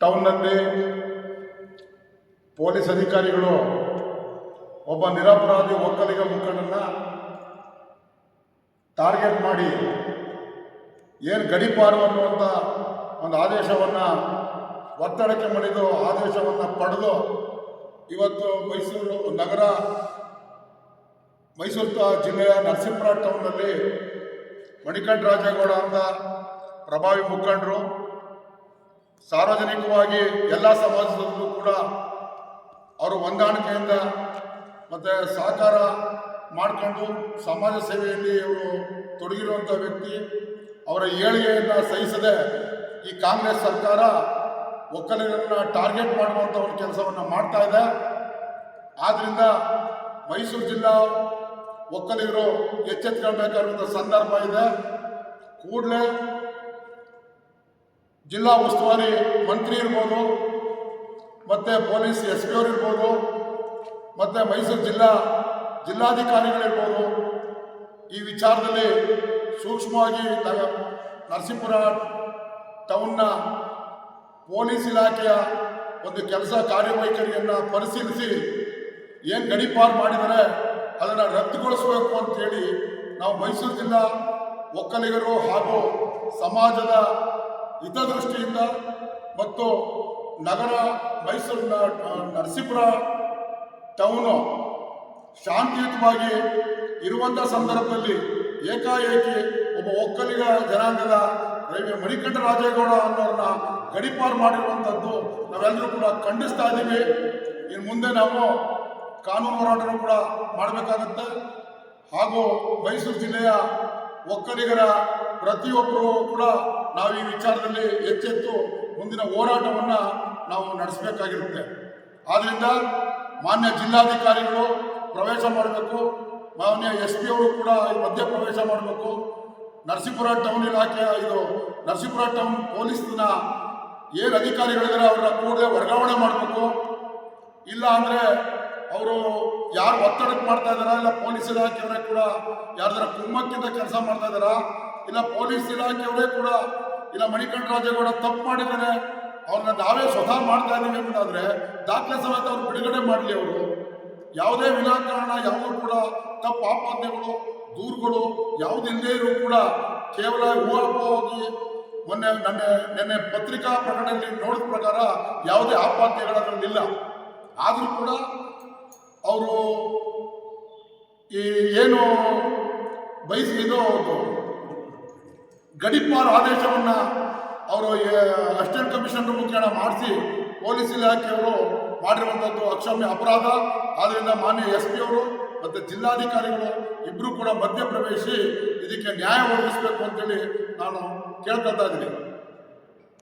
ಟೌನ್ನಲ್ಲಿ police ಅಧಿಕಾರಿಗಳು ಒಬ್ಬ ನಿರಪರಾಧಿ ಒಕ್ಕಲಿಗ ಮುಖಂಡನ್ನ ಟಾರ್ಗೆಟ್ ಮಾಡಿ ಏನು ಗಡಿಪಾರು ಅನ್ನುವಂಥ ಒಂದು ಆದೇಶವನ್ನು ಒತ್ತಡಕ್ಕೆ ಮಣಿದು ಆದೇಶವನ್ನು ಪಡೆದು ಇವತ್ತು ಮೈಸೂರು ನಗರ ಮೈಸೂರು ಜಿಲ್ಲೆಯ ನರಸೀಪುರ ಟೌನ್ನಲ್ಲಿ ಮಣಿಕಂಠ ರಾಜೇಗೌಡ ಅಂತ ಪ್ರಭಾವಿ ಮುಖಂಡರು, ಸಾರ್ವಜನಿಕವಾಗಿ ಎಲ್ಲ ಸಮಾಜದಲ್ಲೂ ಕೂಡ ಅವರು ಹೊಂದಾಣಿಕೆಯಿಂದ ಮತ್ತು ಸಹಕಾರ ಮಾಡಿಕೊಂಡು ಸಮಾಜ ಸೇವೆಯಲ್ಲಿ ಇವರು ತೊಡಗಿರುವಂಥ ವ್ಯಕ್ತಿ, ಅವರ ಏಳಿಗೆಯನ್ನು ಸಹಿಸದೆ ಈ ಕಾಂಗ್ರೆಸ್ ಸರ್ಕಾರ ಒಕ್ಕಲಿಗರನ್ನ ಟಾರ್ಗೆಟ್ ಮಾಡುವಂಥ ಒಂದು ಕೆಲಸವನ್ನು ಮಾಡ್ತಾ ಇದೆ. ಆದ್ದರಿಂದ ಮೈಸೂರು ಜಿಲ್ಲಾ ಒಕ್ಕಲಿಗರು ಎಚ್ಚೆತ್ಕೊಳ್ಬೇಕಾಗಿರುವಂಥ ಸಂದರ್ಭ ಇದೆ. ಕೂಡಲೇ ಜಿಲ್ಲಾ ಉಸ್ತುವಾರಿ ಮಂತ್ರಿ ಇರ್ಬೋದು, ಮತ್ತು ಪೊಲೀಸ್ ಎಸ್ ಪಿ ಅವರು ಇರ್ಬೋದು, ಮತ್ತು ಮೈಸೂರು ಜಿಲ್ಲಾ ಜಿಲ್ಲಾಧಿಕಾರಿಗಳಿರ್ಬೋದು, ಈ ವಿಚಾರದಲ್ಲಿ ಸೂಕ್ಷ್ಮವಾಗಿ ನರಸೀಪುರ ಟೌನ್ನ ಪೊಲೀಸ್ ಇಲಾಖೆಯ ಒಂದು ಕೆಲಸ ಕಾರ್ಯವೈಖರಿಯನ್ನು ಪರಿಶೀಲಿಸಿ ಏನು ಗಡಿಪಾರು ಮಾಡಿದರೆ ಅದನ್ನು ರದ್ದುಗೊಳಿಸಬೇಕು ಅಂತೇಳಿ ನಾವು ಮೈಸೂರು ಜಿಲ್ಲಾ ಒಕ್ಕಲಿಗರು ಹಾಗೂ ಸಮಾಜದ ಹಿತದೃಷ್ಟಿಯಿಂದ ಮತ್ತು ನಗರ ಮೈಸೂರಿನ ನರಸೀಪುರ ಟೌನು ಶಾಂತಿಯುತವಾಗಿ ಇರುವಂಥ ಸಂದರ್ಭದಲ್ಲಿ ಏಕಾಏಕಿ ಒಬ್ಬ ಒಕ್ಕಲಿಗ ಜನಾಂಗದ ರೈಲ್ವೆ ಮಣಿಕಂಠ ರಾಜೇಗೌಡ ಅನ್ನೋರನ್ನ ಗಡಿಪಾರು ಮಾಡಿರುವಂಥದ್ದು ನಾವೆಲ್ಲರೂ ಕೂಡ ಖಂಡಿಸ್ತಾ ಇದ್ದೀವಿ. ಇನ್ನು ಮುಂದೆ ನಾವು ಕಾನೂನು ಹೋರಾಟನೂ ಕೂಡ ಮಾಡಬೇಕಾಗತ್ತೆ. ಹಾಗೂ ಮೈಸೂರು ಜಿಲ್ಲೆಯ ಒಕ್ಕಲಿಗರ ಪ್ರತಿಯೊಬ್ಬರೂ ಕೂಡ ನಾವು ಈ ವಿಚಾರದಲ್ಲಿ ಎಚ್ಚೆತ್ತು ಮುಂದಿನ ಹೋರಾಟವನ್ನು ನಾವು ನಡೆಸಬೇಕಾಗಿರುತ್ತೆ. ಆದ್ದರಿಂದ ಮಾನ್ಯ ಜಿಲ್ಲಾಧಿಕಾರಿಗಳು ಪ್ರವೇಶ ಮಾಡಬೇಕು. ಮಾನ್ಯ ಎಸ್ ಪಿ ಅವರು ಕೂಡ ಮಧ್ಯ ಪ್ರವೇಶ ಮಾಡಬೇಕು. ನರಸೀಪುರ ಟೌನ್ ಇಲಾಖೆಯ ಇದು ನರಸೀಪುರ ಟೌನ್ ಪೊಲೀಸ್ನ ಏನು ಅಧಿಕಾರಿಗಳಿದ್ದಾರೆ, ಅವರನ್ನ ಕೂಡಲೇ ವರ್ಗಾವಣೆ ಮಾಡಬೇಕು. ಇಲ್ಲ ಅಂದರೆ ಅವರು ಯಾರು ಒತ್ತಡಕ್ಕೆ ಮಾಡ್ತಾ ಇದ್ದಾರಾ? ಇಲ್ಲ ಪೊಲೀಸ್ ಇಲಾಖೆಯವರೇ ಕೂಡ ಯಾರ್ದಾರ ಕುಮ್ಮಕ್ಕಿಂತ ಕೆಲಸ ಮಾಡ್ತಾ ಇದ್ದಾರಾ? ಇಲ್ಲ ಪೊಲೀಸ್ ಇಲಾಖೆಯವರೇ ಕೂಡ? ಇಲ್ಲ ಮಣಿಕಂಠ ರಾಜೇಗೌಡ ತಪ್ಪು ಮಾಡಿದ್ದಾರೆ ಅವ್ರನ್ನ ನಾವೇ ಸ್ವತಃ ಮಾಡ್ತಾ ಇದ್ದೀವಿ ಅನ್ನೋದಾದ್ರೆ ದಾಖಲೆ ಸಮೇತ ಅವ್ರು ಬಿಡುಗಡೆ ಮಾಡಲಿ ಅವರು. ಯಾವುದೇ ವಿನಾಕಾರಣ, ಯಾವುದೂ ಕೂಡ ತಪ್ಪು ಆಪಾದನೆಗಳು, ದೂರುಗಳು ಯಾವುದಿಲ್ಲದೆ ಇರೋ ಕೂಡ ಕೇವಲ ಊಹಾಪೋಹವಾಗಿ ಮೊನ್ನೆ ನನ್ನ ನಿನ್ನೆ ಪತ್ರಿಕಾ ಪ್ರಕಟಣೆಯಲ್ಲಿ ನೋಡಿದ ಪ್ರಕಾರ ಯಾವುದೇ ಆಪಾದನೆಗಳಲ್ಲಿಲ್ಲ ಆದರೂ ಕೂಡ ಅವರು ಈ ಏನು ಬಯಸಿದೋ ಇದು ಗಡಿಪಾರು ಆದೇಶವನ್ನು ಅವರು ಅಸಿಸ್ಟೆಂಟ್ ಕಮಿಷನರ್ ಮುಖೇನ ಮಾಡಿಸಿ ಪೊಲೀಸ್ ಇಲಾಖೆಯವರು ಮಾಡಿರುವಂಥದ್ದು ಅಕ್ಷಮ್ಯ ಅಪರಾಧ. ಆದ್ದರಿಂದ ಮಾನ್ಯ ಎಸ್ ಪಿ ಅವರು ಮತ್ತು ಜಿಲ್ಲಾಧಿಕಾರಿಗಳು ಇಬ್ಬರೂ ಕೂಡ ಮಧ್ಯಪ್ರವೇಶಿ ಇದಕ್ಕೆ ನ್ಯಾಯ ಒದಗಿಸಬೇಕು ಅಂತೇಳಿ ನಾನು ಕೇಳ್ಕೊಳ್ತಾ ಇದ್ದೀನಿ.